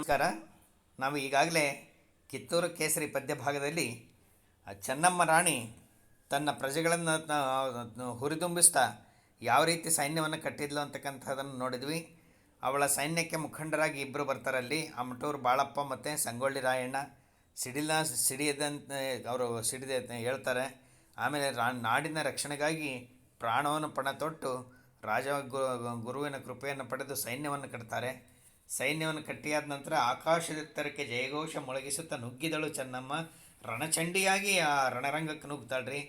ನಮಸ್ಕಾರ. ನಾವು ಈಗಾಗಲೇ ಕಿತ್ತೂರು ಕೇಸರಿ ಪದ್ಯ ಭಾಗದಲ್ಲಿ ಚೆನ್ನಮ್ಮ ರಾಣಿ ತನ್ನ ಪ್ರಜೆಗಳನ್ನು ಹುರಿದುಂಬಿಸ್ತಾ ಯಾವ ರೀತಿ ಸೈನ್ಯವನ್ನು ಕಟ್ಟಿದ್ಲು ಅಂತಕ್ಕಂಥದ್ದನ್ನು ನೋಡಿದ್ವಿ. ಅವಳ ಸೈನ್ಯಕ್ಕೆ ಮುಖಂಡರಾಗಿ ಇಬ್ಬರು ಬರ್ತಾರಲ್ಲಿ ಅಮಟೂರು ಬಾಳಪ್ಪ ಮತ್ತು ಸಂಗೊಳ್ಳಿ ರಾಯಣ್ಣ. ಸಿಡಿಲ, ಸಿಡಿಯದಂತ ಅವರು ಸಿಡಿದೆ ಹೇಳ್ತಾರೆ. ಆಮೇಲೆ ರಾ, ನಾಡಿನ ರಕ್ಷಣೆಗಾಗಿ ಪ್ರಾಣವನ್ನು ಪಣ ತೊಟ್ಟು ರಾಜ ಗುರುವಿನ ಕೃಪೆಯನ್ನು ಪಡೆದು ಸೈನ್ಯವನ್ನು ಕಟ್ತಾರೆ. ಸೈನ್ಯವನ್ನು ಕಟ್ಟಿಯಾದ ನಂತರ ಆಕಾಶದೆತ್ತರಕ್ಕೆ ಜಯಘೋಷ ಮೊಳಗಿಸುತ್ತಾ ನುಗ್ಗಿದಳು ಚೆನ್ನಮ್ಮ. ರಣಚಂಡಿಯಾಗಿ ಆ ರಣರಂಗಕ್ಕೆ ನುಗ್ತಾಳ್ರಿ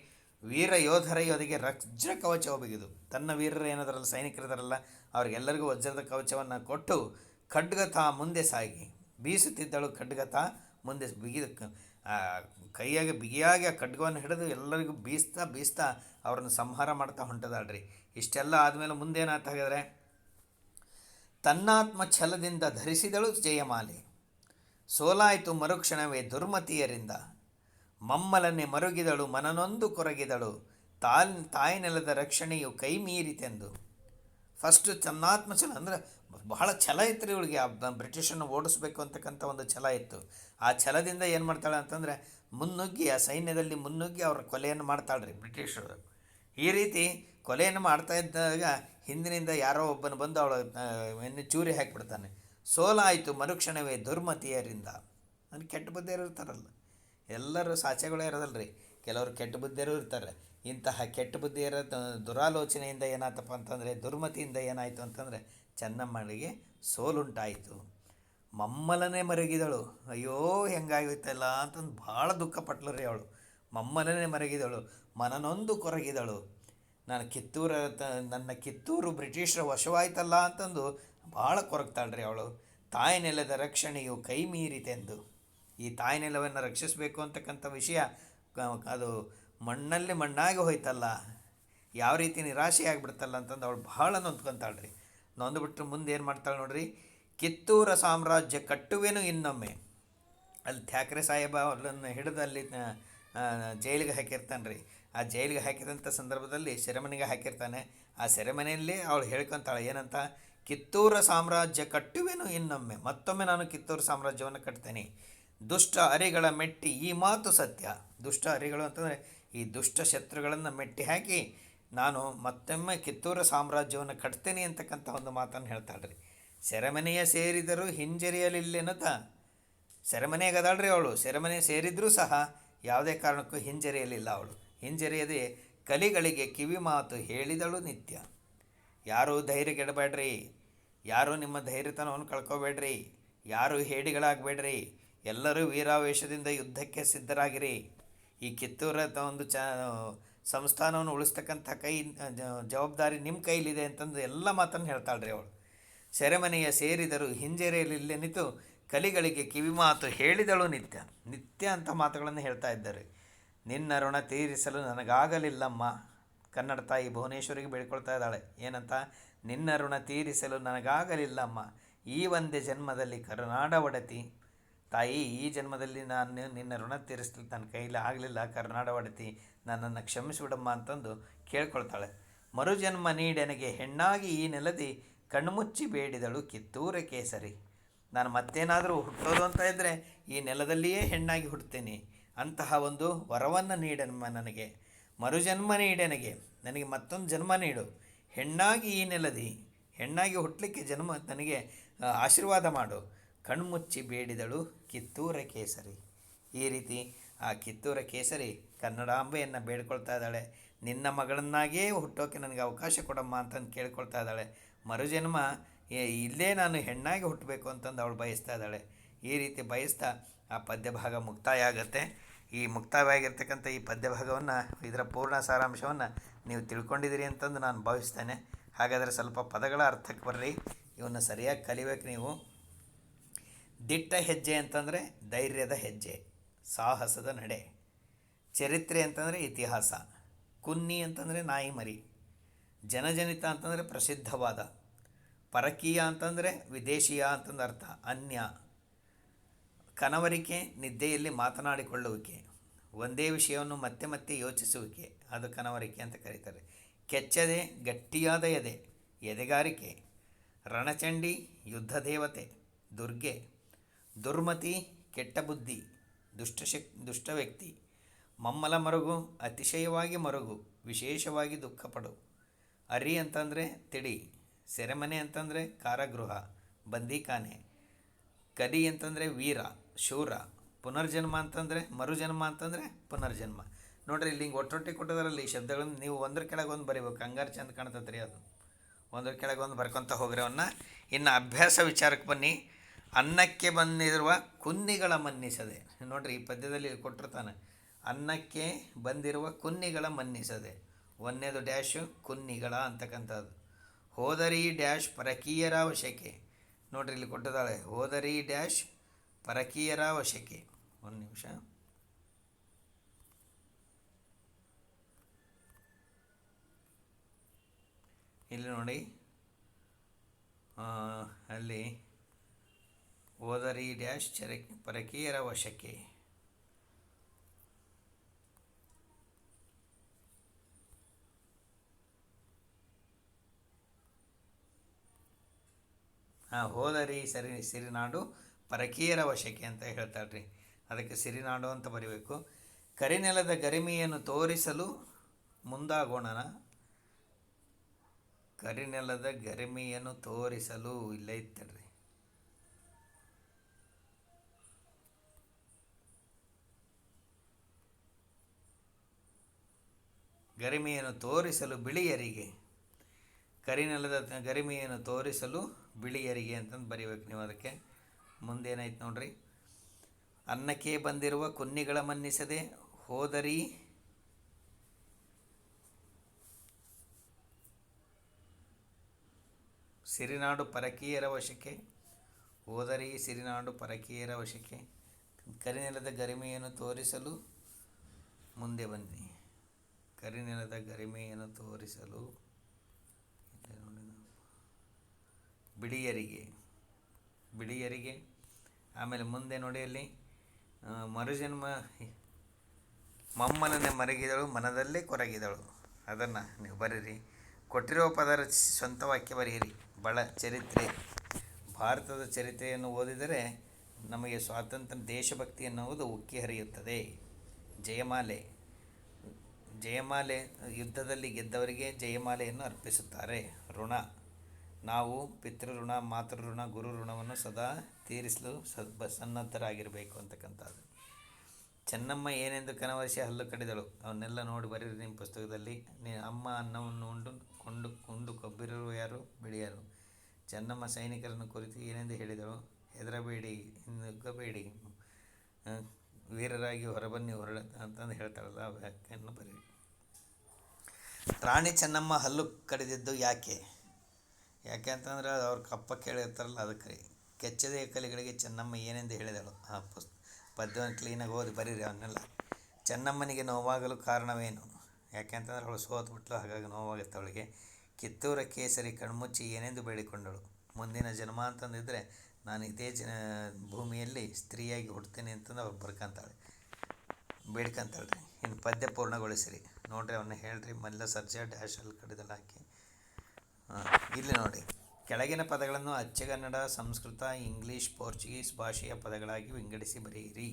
ವೀರ ಯೋಧರ ಯೋಧಿಗೆ ರಜ್ರ ಕವಚ ಒಬಗಿದು ತನ್ನ ವೀರರು ಏನದರಲ್ಲ ಸೈನಿಕರಿದಾರಲ್ಲ ಅವ್ರಿಗೆಲ್ಲರಿಗೂ ವಜ್ರದ ಕವಚವನ್ನು ಕೊಟ್ಟು ಖಡ್ಗತ ಮುಂದೆ ಸಾಗಿ. ಬೀಸುತ್ತಿದ್ದಳು ಖಡ್ಗತ ಮುಂದೆ ಬಿಗಿದ ಕೈಯಾಗೆ ಬಿಗಿಯಾಗಿ ಆ ಖಡ್ಗವನ್ನು ಹಿಡಿದು ಎಲ್ಲರಿಗೂ ಬೀಸ್ತಾ ಬೀಸ್ತಾ ಅವ್ರನ್ನ ಸಂಹಾರ ಮಾಡ್ತಾ ಹೊಂಟದಾಳ್ರಿ. ಇಷ್ಟೆಲ್ಲ ಆದಮೇಲೆ ಮುಂದೇನಾತ ಹಾಗಾದರೆ? ತನ್ನಾತ್ಮ ಛಲದಿಂದ ಧರಿಸಿದಳು ಜಯಮಾಲೆ. ಸೋಲಾಯಿತು ಮರುಕ್ಷಣವೇ ದುರ್ಮತಿಯರಿಂದ. ಮಮ್ಮಲನ್ನೇ ಮರುಗಿದಳು, ಮನನೊಂದು ಕೊರಗಿದಳು. ತಾಲ್ ತಾಯಿ ನೆಲದ ರಕ್ಷಣೆಯು ಕೈ ಮೀರಿತೆಂದು ಫಸ್ಟು ತನ್ನಾತ್ಮ ಛಲ ಅಂದರೆ ಬಹಳ ಛಲ ಇತ್ತು ರೀ ಇವಳಿಗೆ. ಆ ಬ್ರಿಟಿಷನ್ನು ಓಡಿಸ್ಬೇಕು ಅಂತಕ್ಕಂಥ ಒಂದು ಛಲ ಇತ್ತು. ಆ ಛಲದಿಂದ ಏನು ಮಾಡ್ತಾಳೆ ಅಂತಂದರೆ ಮುನ್ನುಗ್ಗಿ, ಆ ಸೈನ್ಯದಲ್ಲಿ ಮುನ್ನುಗ್ಗಿ ಅವರ ಕೊಲೆಯನ್ನು ಮಾಡ್ತಾಳೆ ರೀ ಬ್ರಿಟಿಷರು. ಈ ರೀತಿ ಕೊಲೆಯನ್ನು ಮಾಡ್ತಾ ಇದ್ದಾಗ ಹಿಂದಿನಿಂದ ಯಾರೋ ಒಬ್ಬನು ಬಂದು ಅವಳ ಚೂರಿ ಹಾಕಿಬಿಡ್ತಾನೆ. ಸೋಲಾಯಿತು ಮರುಕ್ಷಣವೇ ದುರ್ಮತಿಯರಿಂದ. ಅಂದರೆ ಕೆಟ್ಟ ಬುದ್ಧಿಯರು ಇರ್ತಾರಲ್ಲ? ಎಲ್ಲರೂ ಸಾಚೆಗಳೇ ಇರೋದಲ್ಲ ರೀ ಕೆಲವರು ಕೆಟ್ಟ ಬುದ್ಧಿಯರು ಇರ್ತಾರೆ. ಇಂತಹ ಕೆಟ್ಟ ಬುದ್ಧಿಯರ ದುರಾಲೋಚನೆಯಿಂದ ಏನಾಯ್ತಪ್ಪ ಅಂತಂದರೆ, ದುರ್ಮತಿಯಿಂದ ಏನಾಯಿತು ಅಂತಂದರೆ ಚೆನ್ನಮ್ಮಳಿಗೆ ಸೋಲುಂಟಾಯಿತು. ಮಮ್ಮಲನೇ ಮರಗಿದಳು. ಅಯ್ಯೋ, ಹೆಂಗಾಗೋಯ್ತಲ್ಲ ಅಂತಂದು ಭಾಳ ದುಃಖ ಪಟ್ಲು ರೀ ಅವಳು. ಮಮ್ಮಲನೇ ಮರಗಿದಳು. ಮನನೊಂದು ಕೊರಗಿದಳು. ನಾನು ಕಿತ್ತೂರ ನನ್ನ ಕಿತ್ತೂರು ಬ್ರಿಟಿಷರ ವಶವಾಯ್ತಲ್ಲ ಅಂತಂದು ಭಾಳ ಕೊರಗ್ತಾಳೆ ರೀ ಅವಳು. ತಾಯಿ ನೆಲದ ರಕ್ಷಣೆಯು ಕೈ ಮೀರಿತೆಂದು. ಈ ತಾಯಿ ನೆಲವನ್ನು ರಕ್ಷಿಸಬೇಕು ಅಂತಕ್ಕಂಥ ವಿಷಯ ಅದು ಮಣ್ಣಲ್ಲಿ ಮಣ್ಣಾಗಿ ಹೋಯ್ತಲ್ಲ. ಯಾವ ರೀತಿ ನಿರಾಶೆ ಆಗಿಬಿಡ್ತಲ್ಲ ಅಂತಂದು ಅವಳು ಭಾಳ ನೊಂದ್ಕೊಂತಾಳ್ರಿ. ನೊಂದ್ಬಿಟ್ರೆ ಮುಂದೆ ಏನು ಮಾಡ್ತಾಳೆ ನೋಡ್ರಿ? ಕಿತ್ತೂರ ಸಾಮ್ರಾಜ್ಯ ಕಟ್ಟುವೆನು ಇನ್ನೊಮ್ಮೆ. ಅಲ್ಲಿ ಥ್ಯಾಕ್ರೆ ಸಾಹೇಬ ಅವ್ರನ್ನ ಹಿಡಿದು ಅಲ್ಲಿ ಜೈಲಿಗೆ ಹಾಕಿರ್ತಾನೆ ರೀ ಆ ಜೈಲಿಗೆ ಹಾಕಿದಂಥ ಸಂದರ್ಭದಲ್ಲಿ ಸೆರೆಮನೆಗೆ ಹಾಕಿರ್ತಾನೆ. ಆ ಸೆರೆಮನೆಯಲ್ಲಿ ಅವಳು ಹೇಳ್ಕೊತಾಳೆ, ಏನಂತ? ಕಿತ್ತೂರ ಸಾಮ್ರಾಜ್ಯ ಕಟ್ಟುವೆನು ಇನ್ನೊಮ್ಮೆ, ಮತ್ತೊಮ್ಮೆ ನಾನು ಕಿತ್ತೂರು ಸಾಮ್ರಾಜ್ಯವನ್ನು ಕಟ್ತೇನೆ. ದುಷ್ಟ ಅರಿಗಳ ಮೆಟ್ಟಿ ಈ ಮಾತು ಸತ್ಯ. ದುಷ್ಟ ಅರಿಗಳು ಅಂತಂದರೆ ಈ ದುಷ್ಟ ಶತ್ರುಗಳನ್ನು ಮೆಟ್ಟಿ ಹಾಕಿ ನಾನು ಮತ್ತೊಮ್ಮೆ ಕಿತ್ತೂರ ಸಾಮ್ರಾಜ್ಯವನ್ನು ಕಟ್ತೇನೆ ಅಂತಕ್ಕಂಥ ಒಂದು ಮಾತನ್ನು ಹೇಳ್ತಾಳೆ ರೀ ಸೆರೆಮನೆಯ ಸೇರಿದರೂ ಹಿಂಜರಿಯಲಿಲ್ಲ ಸೆರೆಮನೆಗೆ ಅದಾಳ್ರಿ ಅವಳು. ಸೆರೆಮನೆ ಸೇರಿದರೂ ಸಹ ಯಾವುದೇ ಕಾರಣಕ್ಕೂ ಹಿಂಜರಿಯಲಿಲ್ಲ ಅವಳು. ಹಿಂಜರಿಯದೆ ಕಲಿಗಳಿಗೆ ಕಿವಿ ಮಾತು ಹೇಳಿದಳು ನಿತ್ಯ. ಯಾರೂ ಧೈರ್ಯಗೆಡಬೇಡ್ರಿ ಯಾರೂ ನಿಮ್ಮ ಧೈರ್ಯತನವನ್ನು ಕಳ್ಕೋಬೇಡ್ರಿ. ಯಾರೂ ಹೇಡಿಗಳಾಗಬೇಡ್ರಿ. ಎಲ್ಲರೂ ವೀರಾವೇಶದಿಂದ ಯುದ್ಧಕ್ಕೆ ಸಿದ್ಧರಾಗಿರಿ. ಈ ಕಿತ್ತೂರ ಒಂದು ಚ, ಸಂಸ್ಥಾನವನ್ನು ಉಳಿಸ್ತಕ್ಕಂಥ ಕೈ, ಜವಾಬ್ದಾರಿ ನಿಮ್ಮ ಕೈಲಿದೆ ಅಂತಂದು ಎಲ್ಲ ಮಾತನ್ನು ಹೇಳ್ತಾಳ್ರಿ ಅವಳು. ಸೆರೆಮನೆಯ ಸೇರಿದರು ಹಿಂಜರಿಯಲಿಲ್ಲೆನಿತು ಕಲಿಗಳಿಗೆ ಕಿವಿಮಾತು ಹೇಳಿದಳು ನಿತ್ಯ. ನಿತ್ಯ ಅಂತ ಮಾತುಗಳನ್ನು ಹೇಳ್ತಾ ಇದ್ದಾರೆ. ನಿನ್ನ ಋಣ ತೀರಿಸಲು ನನಗಾಗಲಿಲ್ಲಮ್ಮ. ಕನ್ನಡ ತಾಯಿ ಭುವನೇಶ್ವರಿಗೆ ಬೇಡ್ಕೊಳ್ತಾ ಇದ್ದಾಳೆ. ಏನಂತ? ನಿನ್ನ ಋಣ ತೀರಿಸಲು ನನಗಾಗಲಿಲ್ಲಮ್ಮ. ಈ ಒಂದೇ ಜನ್ಮದಲ್ಲಿ ಕರುನಾಡ ಒಡತಿ. ತಾಯಿ, ಈ ಜನ್ಮದಲ್ಲಿ ನಾನು ನಿನ್ನ ಋಣ ತೀರಿಸಲು ನನ್ನ ಕೈಲಿ ಆಗಲಿಲ್ಲ. ಕರುನಾಡ ಒಡತಿ, ನನ್ನನ್ನು ಕ್ಷಮಿಸಿಬಿಡಮ್ಮ ಅಂತಂದು ಕೇಳ್ಕೊಳ್ತಾಳೆ. ಮರುಜನ್ಮ ನೀಡೆನಗೆ ಹೆಣ್ಣಾಗಿ ಈ ನೆಲದಿ ಕಣ್ಮುಚ್ಚಿ ಬೇಡಿದಳು ಕಿತ್ತೂರ ಕೇಸರಿ. ನಾನು ಮತ್ತೇನಾದರೂ ಹುಟ್ಟೋದು ಅಂತ ಇದ್ದರೆ ಈ ನೆಲದಲ್ಲಿಯೇ ಹೆಣ್ಣಾಗಿ ಹುಡ್ತೇನೆ ಅಂತಹ ಒಂದು ವರವನ್ನು ನೀಡ ನನಗೆ. ಮರುಜನ್ಮ ನೀಡೆನಗೆ. ನನಗೆ ಮತ್ತೊಂದು ಜನ್ಮ ನೀಡು. ಹೆಣ್ಣಾಗಿ ಈ ನೆಲದಿ. ಹೆಣ್ಣಾಗಿ ಹುಟ್ಟಲಿಕ್ಕೆ ಜನ್ಮ ನನಗೆ ಆಶೀರ್ವಾದ ಮಾಡು. ಕಣ್ಮುಚ್ಚಿ ಬೇಡಿದಳು ಕಿತ್ತೂರ ಕೇಸರಿ. ಈ ರೀತಿ ಆ ಕಿತ್ತೂರ ಕೇಸರಿ ಕನ್ನಡಾಂಬೆಯನ್ನು ಬೇಡ್ಕೊಳ್ತಾ ಇದ್ದಾಳೆ. ನಿನ್ನ ಮಗಳನ್ನಾಗೇ ಹುಟ್ಟೋಕೆ ನನಗೆ ಅವಕಾಶ ಕೊಡಮ್ಮ ಅಂತಂದು ಕೇಳ್ಕೊಳ್ತಾ ಇದ್ದಾಳೆ. ಮರುಜನ್ಮ ಇಲ್ಲೇ ನಾನು ಹೆಣ್ಣಾಗಿ ಹುಟ್ಟಬೇಕು ಅಂತಂದು ಅವಳು ಬಯಸ್ತಾ ಇದ್ದಾಳೆ. ಈ ರೀತಿ ಬಯಸ್ತಾ ಆ ಪದ್ಯಭಾಗ ಮುಕ್ತಾಯ ಆಗುತ್ತೆ ಈ ಮುಕ್ತಾಯವಾಗಿರ್ತಕ್ಕಂಥ ಈ ಪದ್ಯಭಾಗವನ್ನು, ಇದರ ಪೂರ್ಣ ಸಾರಾಂಶವನ್ನು ನೀವು ತಿಳ್ಕೊಂಡಿದ್ದೀರಿ ಅಂತಂದು ನಾನು ಭಾವಿಸ್ತೇನೆ. ಹಾಗಾದರೆ ಸ್ವಲ್ಪ ಪದಗಳ ಅರ್ಥಕ್ಕೆ ಬರ್ರಿ. ಇವನ್ನ ಸರಿಯಾಗಿ ಕಲಿಬೇಕು ನೀವು. ದಿಟ್ಟ ಹೆಜ್ಜೆ ಅಂತಂದರೆ ಧೈರ್ಯದ ಹೆಜ್ಜೆ, ಸಾಹಸದ ನಡೆ. ಚರಿತ್ರೆ ಅಂತಂದರೆ ಇತಿಹಾಸ, ಕುನ್ನಿ ಅಂತಂದರೆ ನಾಯಿ ಮರಿ. ಜನಜನಿತ ಅಂತಂದರೆ ಪ್ರಸಿದ್ಧವಾದ. ಪರಕೀಯ ಅಂತಂದರೆ ವಿದೇಶೀಯ ಅಂತಂದು ಅರ್ಥ, ಅನ್ಯ. ಕನವರಿಕೆ, ನಿದ್ದೆಯಲ್ಲಿ ಮಾತನಾಡಿಕೊಳ್ಳುವಿಕೆ, ಒಂದೇ ವಿಷಯವನ್ನು ಮತ್ತೆ ಮತ್ತೆ ಯೋಚಿಸುವಿಕೆ, ಅದು ಕನವರಿಕೆ ಅಂತ ಕರೀತಾರೆ. ಕೆಚ್ಚದೆ, ಗಟ್ಟಿಯಾದ ಎದೆ, ಎದೆಗಾರಿಕೆ, ರಣಚಂಡಿ, ಯುದ್ಧ ದೇವತೆ, ದುರ್ಗೆ, ದುರ್ಮತಿ, ಕೆಟ್ಟ ಬುದ್ಧಿ ದುಷ್ಟಶಕ್ ದುಷ್ಟ ವ್ಯಕ್ತಿ, ಮಮ್ಮಲ ಮರುಗು, ಅತಿಶಯವಾಗಿ ಮರುಗು, ವಿಶೇಷವಾಗಿ ದುಃಖಪಡು. ಅರಿ ಅಂತಂದರೆ ತಿಳಿ ಸೆರೆಮನೆ ಅಂತಂದರೆ ಕಾರಾಗೃಹ, ಬಂದೀಖಾನೆ ಕದಿ ಅಂತಂದರೆ ವೀರ ಶೂರ. ಪುನರ್ಜನ್ಮ ಅಂತಂದರೆ, ಮರುಜನ್ಮ ಅಂತಂದರೆ ಪುನರ್ಜನ್ಮ. ನೋಡ್ರಿ, ಇಲ್ಲಿ ಹಿಂಗೆ ಒಟ್ಟೊಟ್ಟಿ ಕೊಟ್ಟದರಲ್ಲಿ ಈ ಶಬ್ದಗಳನ್ನು ನೀವು ಒಂದ್ರ ಕೆಳಗೆ ಒಂದು ಬರೀಬೇಕು. ಹಂಗಾರೆ ಚಂದ ಕಾಣ್ತದೆ ಅದು. ಒಂದ್ರ ಕೆಳಗೆ ಒಂದು ಬರ್ಕೊತ ಹೋಗ್ರಿ ಅವನ್ನ ಇನ್ನು ಅಭ್ಯಾಸ ವಿಚಾರಕ್ಕೆ ಬನ್ನಿ. ಅನ್ನಕ್ಕೆ ಬಂದಿರುವ ಕುನ್ನಿಗಳ ಮನ್ನಿಸದೆ. ನೋಡ್ರಿ, ಈ ಪದ್ಯದಲ್ಲಿ ಕೊಟ್ಟಿರ್ತಾನೆ. ಅನ್ನಕ್ಕೆ ಬಂದಿರುವ ಕುನ್ನಿಗಳ ಮನ್ನಿಸದೆ. ಒಂದನೇದು ಡ್ಯಾಶು ಕುನ್ನಿಗಳ ಅಂತಕ್ಕಂಥದ್ದು. ಹೋದರಿ ಡ್ಯಾಶ್ ಪರಕೀಯರ ವಶಕ್ಕೆ ನೋಡ್ರಿ, ಇಲ್ಲಿ ಕೊಟ್ಟಿದ್ದಾಳೆ. ಹೋದರಿ ಡ್ಯಾಶ್ ಪರಕೀಯರ ವಶಕ್ಕೆ. ಒಂದು ನಿಮಿಷ. ಇಲ್ಲಿ ನೋಡಿ ಅಲ್ಲಿ ಹೋದರಿ ಡ್ಯಾಶ್ ಚರ, ಪರಕೀಯರ ವಶಕ್ಕೆ. ಹಾಂ ಹೋದರಿ ಸರಿ, ಸಿರಿನಾಡು ಪರಕೀಯರ ವಶಕ್ಕೆ ಅಂತ ಹೇಳ್ತಾಳೆ ರೀ ಅದಕ್ಕೆ ಸಿರಿನಾಡು ಅಂತ ಬರೀಬೇಕು. ಕರಿನೆಲದ ಗರಿಮೆಯನ್ನು ತೋರಿಸಲು ಮುಂದಾಗೋಣನ. ಕರಿನೆಲದ ಗರಿಮೆಯನ್ನು ತೋರಿಸಲು ಇಲ್ಲೇ ಇತ್ತಡ್ರಿ ಗರಿಮೆಯನ್ನು ತೋರಿಸಲು ಬಿಳಿಯರಿಗೆ. ಕರಿನೆಲದ ಗರಿಮೆಯನ್ನು ತೋರಿಸಲು ಬಿಳಿಯರಿಗೆ ಅಂತಂದು ಬರೀಬೇಕು ನೀವು ಅದಕ್ಕೆ. ಮುಂದೇನಾಯ್ತು ನೋಡ್ರಿ? ಅನ್ನಕ್ಕೆ ಬಂದಿರುವ ಕುನ್ನಿಗಳ ಮನ್ನಿಸದೆ ಹೋದರಿ. ಸಿರಿನಾಡು ಪರಕೀಯರ ವಶಕ್ಕೆ ಹೋದರಿ ಸಿರಿನಾಡು ಪರಕೀಯರ ವಶಕ್ಕೆ. ಕರಿನೆಲದ ಗರಿಮೆಯನ್ನು ತೋರಿಸಲು ಮುಂದೆ ಬನ್ನಿ. ಕರಿನೆಲದ ಗರಿಮೆಯನ್ನು ತೋರಿಸಲು ಬಿಳಿಯರಿಗೆ ಬಿಳಿಯರಿಗೆ ಆಮೇಲೆ ಮುಂದೆ ನೋಡಿ ಅಲ್ಲಿ ಮರುಜನ್ಮ ಮಮ್ಮನನ್ನೇ ಮರಗಿದಳು, ಮನದಲ್ಲೇ ಕೊರಗಿದಳು. ಅದನ್ನು ನೀವು ಬರೀರಿ. ಕೊಟ್ಟಿರುವ ಪದರ ಸ್ವಂತ ವಾಕ್ಯ ಬರೆಯಿರಿ. ಬಳ ಚರಿತ್ರೆ. ಭಾರತದ ಚರಿತ್ರೆಯನ್ನು ಓದಿದರೆ ನಮಗೆ ಸ್ವಾತಂತ್ರ್ಯ, ದೇಶಭಕ್ತಿ ಎನ್ನುವುದು ಉಕ್ಕಿ ಹರಿಯುತ್ತದೆ. ಜಯಮಾಲೆ. ಜಯಮಾಲೆ ಯುದ್ಧದಲ್ಲಿ ಗೆದ್ದವರಿಗೆ ಜಯಮಾಲೆಯನ್ನು ಅರ್ಪಿಸುತ್ತಾರೆ. ಋಣ. ನಾವು ಪಿತೃಋಣ, ಮಾತೃಋಣ ಗುರು ಋಣವನ್ನು ಸದಾ ತೀರಿಸಲು ಸದ್ ಸನ್ನದ್ಧರಾಗಿರಬೇಕು ಅಂತಕ್ಕಂಥದ್ದು. ಚೆನ್ನಮ್ಮ ಏನೆಂದು ಕನವರಿಸಿ ಹಲ್ಲು ಕಡಿದಳು. ಅವನ್ನೆಲ್ಲ ನೋಡಿ ಬರೀರಿ ನಿಮ್ಮ ಪುಸ್ತಕದಲ್ಲಿ. ನೀ ಅಮ್ಮ ಅನ್ನವನ್ನು ಉಂಡು ಕೊಂಡು ಕೊಂಡು ಕೊಬ್ಬಿರುವ ಯಾರು? ಬಿಳಿಯರು. ಚೆನ್ನಮ್ಮ ಸೈನಿಕರನ್ನು ಕುರಿತು ಏನೆಂದು ಹೇಳಿದಳು? ಹೆದರಬೇಡಿ, ನುಗ್ಗಬೇಡಿ. ವೀರರಾಗಿ ಹೊರಬನ್ನಿ, ಹೊರಡ ಅಂತಂದು ಹೇಳ್ತಾಳಲ್ಲ ಆ ವ್ಯಾಖ್ಯೆಯನ್ನು ಬರೀರಿ ರಾಣಿ ಚೆನ್ನಮ್ಮ ಹಲ್ಲು ಕಡಿದಿದ್ದು ಯಾಕೆ? ಯಾಕೆ ಅಂತಂದ್ರೆ ಅವ್ರ ಕಪ್ಪ ಕೇಳಿರ್ತಾರಲ್ಲ ಅದಕ್ಕೆ ರೀ. ಕೆಚ್ಚದ ಕಲಿಗಳಿಗೆ ಚೆನ್ನಮ್ಮ ಏನೆಂದು ಹೇಳಿದಳು. ಆ ಪುಸ್, ಪದ್ಯವನ್ನು ಕ್ಲೀನಾಗಿ ಓದಿ ಬರೀರಿ ಅವನ್ನೆಲ್ಲ ಚೆನ್ನಮ್ಮನಿಗೆ ನೋವಾಗಲು ಕಾರಣವೇನು? ಯಾಕೆ ಅಂತಂದ್ರೆ ಅವಳು ಸೋತ್ಬಿಟ್ಲು, ಹಾಗಾಗಿ ನೋವಾಗುತ್ತೆ ಅವಳಿಗೆ. ಕಿತ್ತೂರ ಕೇಸರಿ ಕಣ್ಮುಚ್ಚಿ ಏನೆಂದು ಬೇಡಿಕೊಂಡಳು? ಮುಂದಿನ ಜನ್ಮ ಅಂತಂದಿದ್ರೆ ನಾನು ಇದೇ ಜನ, ಭೂಮಿಯಲ್ಲಿ ಸ್ತ್ರೀಯಾಗಿ ಹುಡ್ತೀನಿ ಅಂತಂದು ಅವ್ರು ಬರ್ಕಂತಾಳೆ. ಬೇಡ್ಕಂತಾಳೆ. ರೀ ಇನ್ನು ಪದ್ಯ ಪೂರ್ಣಗೊಳಿಸಿರಿ. ನೋಡ್ರಿ, ಅವನ್ನ ಹೇಳ್ರಿ. ಮಲ್ಲ ಸರ್ಜಾ ಡ್ಯಾಶ್ ಅಲ್ಲಿ ಕಡಿದಲ್ಲ ಹಾಕಿ. ಇಲ್ಲಿ ನೋಡಿ. ಕೆಳಗಿನ ಪದಗಳನ್ನು ಅಚ್ಚಗನ್ನಡ ಸಂಸ್ಕೃತ, ಇಂಗ್ಲೀಷ್, ಪೋರ್ಚುಗೀಸ್ ಭಾಷೆಯ ಪದಗಳಾಗಿ ವಿಂಗಡಿಸಿ ಬರೆಯಿರಿ.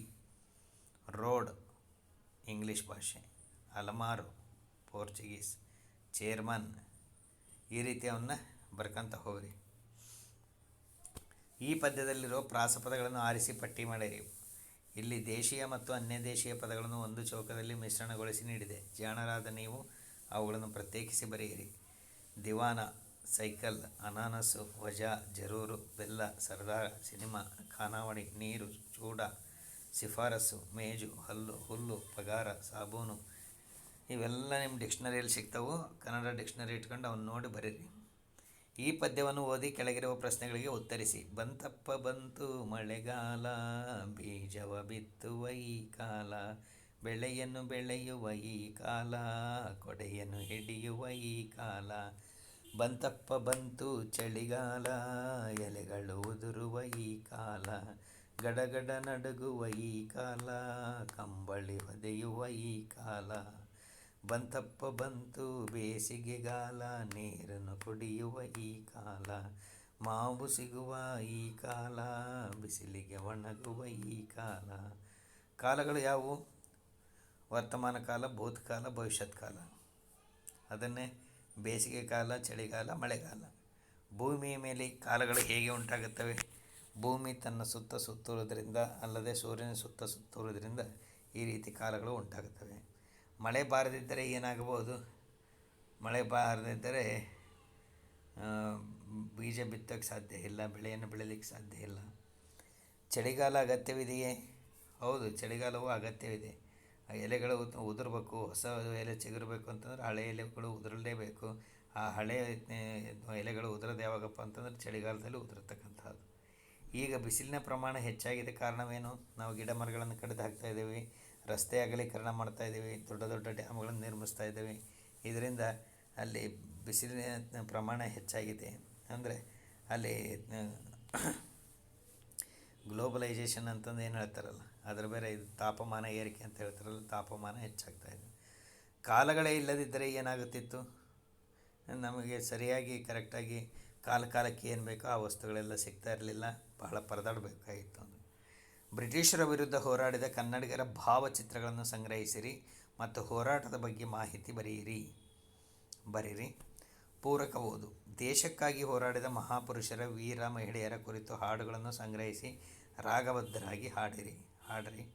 ರೋಡ್, ಇಂಗ್ಲೀಷ್ ಭಾಷೆ. ಅಲಮಾರು, ಪೋರ್ಚುಗೀಸ್. ಚೇರ್ಮನ್, ಈ ರೀತಿ ಅವನ್ನ ಬರ್ಕೊಂತ ಹೋಗ್ರಿ. ಈ ಪದ್ಯದಲ್ಲಿರೋ ಪ್ರಾಸಪದಗಳನ್ನು ಆರಿಸಿ ಪಟ್ಟಿ ಮಾಡಿರಿ. ಇಲ್ಲಿ ದೇಶೀಯ ಮತ್ತು ಅನ್ಯ ದೇಶೀಯ ಪದಗಳನ್ನು ಒಂದು ಚೌಕದಲ್ಲಿ ಮಿಶ್ರಣಗೊಳಿಸಿ ನೀಡಿದೆ. ಜಾಣರಾದ ನೀವು ಅವುಗಳನ್ನು ಪ್ರತ್ಯೇಕಿಸಿ ಬರೆಯಿರಿ. ದಿವಾನ ಸೈಕಲ್, ಅನಾನಸು, ವಜಾ, ಜರೂರು, ಬೆಲ್ಲ, ಸರದಾರ, ಸಿನಿಮಾ ಖಾನಾವಳಿ ನೀರು, ಚೂಡ, ಶಿಫಾರಸು, ಮೇಜು, ಹಲ್ಲು, ಹುಲ್ಲು, ಪಗಾರ, ಸಾಬೂನು, ಇವೆಲ್ಲ ನಿಮ್ಮ ಡಿಕ್ಷನರಿಯಲ್ಲಿ ಸಿಗ್ತಾವೋ. ಕನ್ನಡ ಡಿಕ್ಷನರಿ ಇಟ್ಕೊಂಡು ಅವನ್ನ ನೋಡಿ ಬರೀರಿ. ಈ ಪದ್ಯವನ್ನು ಓದಿ ಕೆಳಗಿರುವ ಪ್ರಶ್ನೆಗಳಿಗೆ ಉತ್ತರಿಸಿ. ಬಂತಪ್ಪ ಬಂತು ಮಳೆಗಾಲ, ಬೀಜವ ಬಿತ್ತುವ ಈ ಕಾಲ, ಬೆಳೆಯನ್ನು ಬೆಳೆಯುವ ಈ ಕಾಲ, ಕೊಡೆಯನ್ನು ಹಿಡಿಯುವ ಈ ಕಾಲ ಬಂತಪ್ಪ ಬಂತು ಚಳಿಗಾಲ, ಎಲೆಗಳು ಉದುರುವ ಈ ಕಾಲ, ಗಡಗಡ ನಡುಗುವ ಈ ಕಾಲ, ಕಂಬಳಿ ಹೊದೆಯುವ ಈ ಕಾಲ. ಬಂತಪ್ಪ ಬಂತು ಬೇಸಿಗೆಗಾಲ ನೀರನ್ನು ಕುಡಿಯುವ ಈ ಕಾಲ, ಮಾವು ಸಿಗುವ ಈ ಕಾಲ, ಬಿಸಿಲಿಗೆ ಒಣಗುವ ಈ ಕಾಲ. ಕಾಲಗಳು ಯಾವುವು? ವರ್ತಮಾನ ಕಾಲ, ಭೂತಕಾಲ, ಭವಿಷ್ಯತ್ ಕಾಲ. ಅದನ್ನೇ ಬೇಸಿಗೆ ಕಾಲ ಚಳಿಗಾಲ, ಮಳೆಗಾಲ. ಭೂಮಿಯ ಮೇಲೆ ಕಾಲಗಳು ಹೇಗೆ ಉಂಟಾಗುತ್ತವೆ? ಭೂಮಿ ತನ್ನ ಸುತ್ತ ಸುತ್ತುವುದರಿಂದ ಅಲ್ಲದೆ ಸೂರ್ಯನ ಸುತ್ತ ಸುತ್ತುವುದರಿಂದ ಈ ರೀತಿ ಕಾಲಗಳು ಉಂಟಾಗುತ್ತವೆ. ಮಳೆ ಬಾರದಿದ್ದರೆ ಏನಾಗಬಹುದು? ಮಳೆ ಬಾರದಿದ್ದರೆ ಬೀಜ ಬಿತ್ತೋಕ್ಕೆ ಸಾಧ್ಯ ಇಲ್ಲ, ಬೆಳೆಯನ್ನು ಬೆಳೀಲಿಕ್ಕೆ ಸಾಧ್ಯ ಇಲ್ಲ. ಚಳಿಗಾಲ ಅಗತ್ಯವಿದೆಯೇ? ಹೌದು, ಚಳಿಗಾಲವೂ ಅಗತ್ಯವಿದೆ. ಆ ಎಲೆಗಳು ಉದುರಬೇಕು, ಹೊಸ ಎಲೆ ಚಿಗುರಬೇಕು ಅಂತಂದ್ರೆ ಹಳೆ ಎಲೆಗಳು ಉದುರಲೇಬೇಕು ಆ ಹಳೆ ಎಲೆಗಳು ಉದುರೋದು ಯಾವಾಗಪ್ಪ ಅಂತಂದ್ರೆ ಚಳಿಗಾಲದಲ್ಲಿ ಉದುರತಕ್ಕಂಥದ್ದು ಈಗ ಬಿಸಿಲಿನ ಪ್ರಮಾಣ ಹೆಚ್ಚಾಗಿದೆ ಕಾರಣವೇನು? ನಾವು ಗಿಡ ಮರಗಳನ್ನು ಕಡಿದು ಹಾಕ್ತಾ ಇದ್ದೀವಿ, ರಸ್ತೆ ಅಗಲೀಕರಣ ಮಾಡ್ತಾ ಇದ್ದೀವಿ, ದೊಡ್ಡ ದೊಡ್ಡ ಡ್ಯಾಮ್ಗಳನ್ನು ನಿರ್ಮಿಸ್ತಾ ಇದ್ದೀವಿ. ಇದರಿಂದ ಅಲ್ಲಿ ಬಿಸಿಲಿನ ಪ್ರಮಾಣ ಹೆಚ್ಚಾಗಿದೆ. ಅಂದರೆ ಅಲ್ಲಿ ಆ, ಗ್ಲೋಬಲೈಜೇಷನ್ ಅಂತಂದು ಏನು ಹೇಳ್ತಾರಲ್ಲ ಅದರ ಬೇರೆ ಇದು ತಾಪಮಾನ ಏರಿಕೆ ಅಂತ ಹೇಳ್ತಾರಲ್ಲ ತಾಪಮಾನ ಹೆಚ್ಚಾಗ್ತಾ ಇದೆ. ಕಾಲಗಳೇ ಇಲ್ಲದಿದ್ದರೆ ಏನಾಗುತ್ತಿತ್ತು? ನಮಗೆ ಸರಿಯಾಗಿ ಕರೆಕ್ಟಾಗಿ ಕಾಲ ಕಾಲಕ್ಕೆ ಏನು ಬೇಕೋ ಆ ವಸ್ತುಗಳೆಲ್ಲ ಸಿಗ್ತಾ ಇರಲಿಲ್ಲ ಬಹಳ ಪರದಾಡಬೇಕಾಗಿತ್ತು ಅದು. ಬ್ರಿಟಿಷರ ವಿರುದ್ಧ ಹೋರಾಡಿದ ಕನ್ನಡಿಗರ ಭಾವಚಿತ್ರಗಳನ್ನು ಸಂಗ್ರಹಿಸಿರಿ ಮತ್ತು ಹೋರಾಟದ ಬಗ್ಗೆ ಮಾಹಿತಿ ಬರೆಯಿರಿ. ಬರೀರಿ ಪೂರಕ ಓದು. ದೇಶಕ್ಕಾಗಿ ಹೋರಾಡಿದ ಮಹಾಪುರುಷರ ವೀರ ಮಹಿಳೆಯರ ಕುರಿತು ಹಾಡುಗಳನ್ನು ಸಂಗ್ರಹಿಸಿ ರಾಗಬದ್ಧರಾಗಿ ಹಾಡಿರಿ ಹಾಡಿರಿ.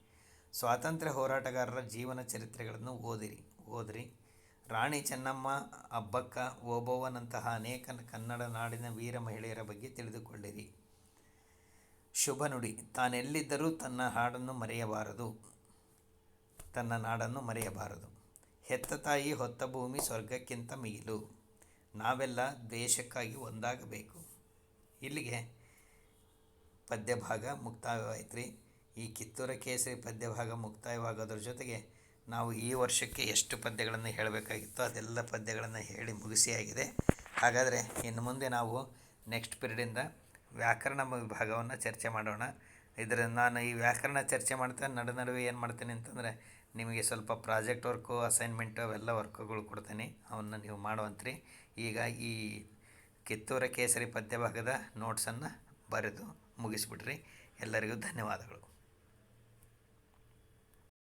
ಸ್ವಾತಂತ್ರ್ಯ ಹೋರಾಟಗಾರರ ಜೀವನ ಚರಿತ್ರೆಗಳನ್ನು ಓದಿರಿ ಓದಿರಿ. ರಾಣಿ ಚೆನ್ನಮ್ಮ, ಅಬ್ಬಕ್ಕ, ಓಬವ್ವನಂತಹ ಅನೇಕ ಕನ್ನಡ ನಾಡಿನ ವೀರ ಮಹಿಳೆಯರ ಬಗ್ಗೆ ತಿಳಿದುಕೊಳ್ಳಿರಿ. ಶುಭ ನುಡಿ, ತಾನೆಲ್ಲಿದ್ದರೂ ತನ್ನ ಹಾಡನ್ನು ಮರೆಯಬಾರದು. ತನ್ನ ನಾಡನ್ನು ಮರೆಯಬಾರದು. ಹೆತ್ತ ತಾಯಿ ಹೊತ್ತ ಭೂಮಿ ಸ್ವರ್ಗಕ್ಕಿಂತ ಮಿಗಿಲು ನಾವೆಲ್ಲ ದೇಶಕ್ಕಾಗಿ ಒಂದಾಗಬೇಕು. ಇಲ್ಲಿಗೆ ಪದ್ಯಭಾಗ ಮುಕ್ತಾಯವಾಯ್ತು ರೀ ಈ ಕಿತ್ತೂರ ಕೇಸರಿ ಪದ್ಯಭಾಗ ಮುಕ್ತಾಯವಾಗೋದ್ರ ಜೊತೆಗೆ ನಾವು ಈ ವರ್ಷಕ್ಕೆ ಎಷ್ಟು ಪದ್ಯಗಳನ್ನು ಹೇಳಬೇಕಾಗಿತ್ತೋ ಅದೆಲ್ಲ ಪದ್ಯಗಳನ್ನು ಹೇಳಿ ಮುಗಿಸಿಯಾಗಿದೆ ಹಾಗಾದರೆ ಇನ್ನು ಮುಂದೆ ನಾವು ನೆಕ್ಸ್ಟ್ ಪೀರಿಯಡಿಂದ ವ್ಯಾಕರಣ ವಿಭಾಗವನ್ನು ಚರ್ಚೆ ಮಾಡೋಣ. ಇದರ ನಾನು ಈ ವ್ಯಾಕರಣ ಚರ್ಚೆ ಮಾಡ್ತಾ ನಡು ನಡುವೆ ಏನು ಮಾಡ್ತೀನಿ ಅಂತಂದರೆ ನಿಮಗೆ ಸ್ವಲ್ಪ ಪ್ರಾಜೆಕ್ಟ್ ವರ್ಕು, ಅಸೈನ್ಮೆಂಟು ಅವೆಲ್ಲ ವರ್ಕುಗಳು ಕೊಡ್ತೀನಿ. ಅವನ್ನು ನೀವು ಮಾಡುವಂತ್ರಿ. ಈಗ ಈ ಕಿತ್ತೂರ ಕೇಸರಿ ಪದ್ಯಭಾಗದ ನೋಟ್ಸನ್ನು ಬರೆದು ಮುಗಿಸ್ಬಿಡ್ರಿ ಎಲ್ಲರಿಗೂ ಧನ್ಯವಾದಗಳು.